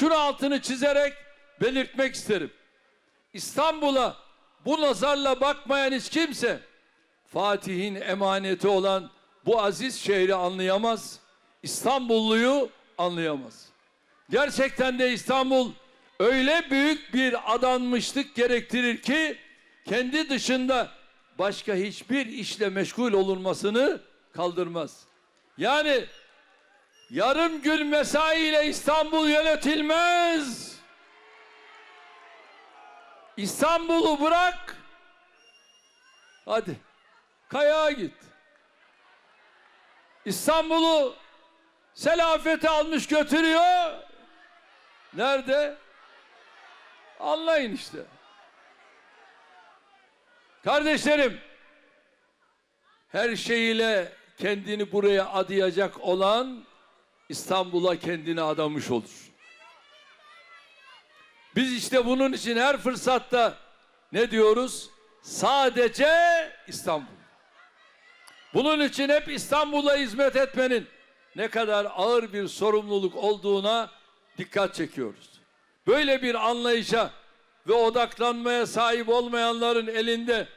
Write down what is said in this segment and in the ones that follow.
şunu altını çizerek belirtmek isterim. İstanbul'a bu nazarla bakmayan hiç kimse Fatih'in emaneti olan bu aziz şehri anlayamaz. İstanbulluyu anlayamaz. Gerçekten de İstanbul öyle büyük bir adanmışlık gerektirir ki kendi dışında başka hiçbir işle meşgul olunmasını kaldırmaz. Yani yarım gün mesai ile İstanbul yönetilmez. İstanbul'u bırak. Hadi. Kayağa git. İstanbul'u selafete almış götürüyor. Nerede? Anlayın işte. Kardeşlerim, her şeyiyle kendini buraya adayacak olan İstanbul'a kendini adamış olur. Biz işte bunun için her fırsatta ne diyoruz? Sadece İstanbul. Bunun için hep İstanbul'a hizmet etmenin ne kadar ağır bir sorumluluk olduğuna dikkat çekiyoruz. Böyle bir anlayışa ve odaklanmaya sahip olmayanların elinde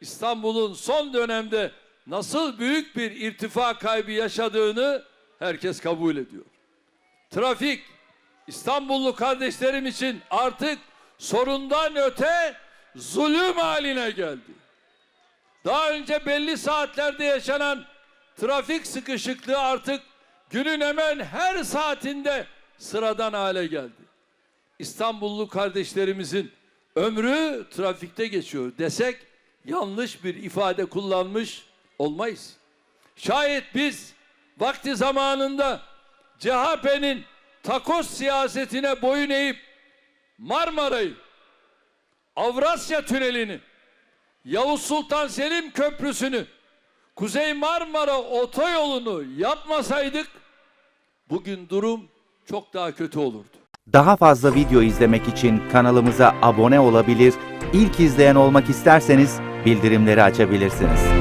İstanbul'un son dönemde nasıl büyük bir irtifa kaybı yaşadığını herkes kabul ediyor. Trafik İstanbullu kardeşlerim için artık sorundan öte zulüm haline geldi. Daha önce belli saatlerde yaşanan trafik sıkışıklığı artık günün hemen her saatinde sıradan hale geldi. İstanbullu kardeşlerimizin ömrü trafikte geçiyor desek yanlış bir ifade kullanmış olmayız. Şayet biz vakti zamanında CHP'nin takoz siyasetine boyun eğip Marmara'yı, Avrasya Tüneli'ni, Yavuz Sultan Selim Köprüsü'nü, Kuzey Marmara otoyolunu yapmasaydık bugün durum çok daha kötü olurdu. Daha fazla video izlemek için kanalımıza abone olabilir, ilk izleyen olmak isterseniz bildirimleri açabilirsiniz.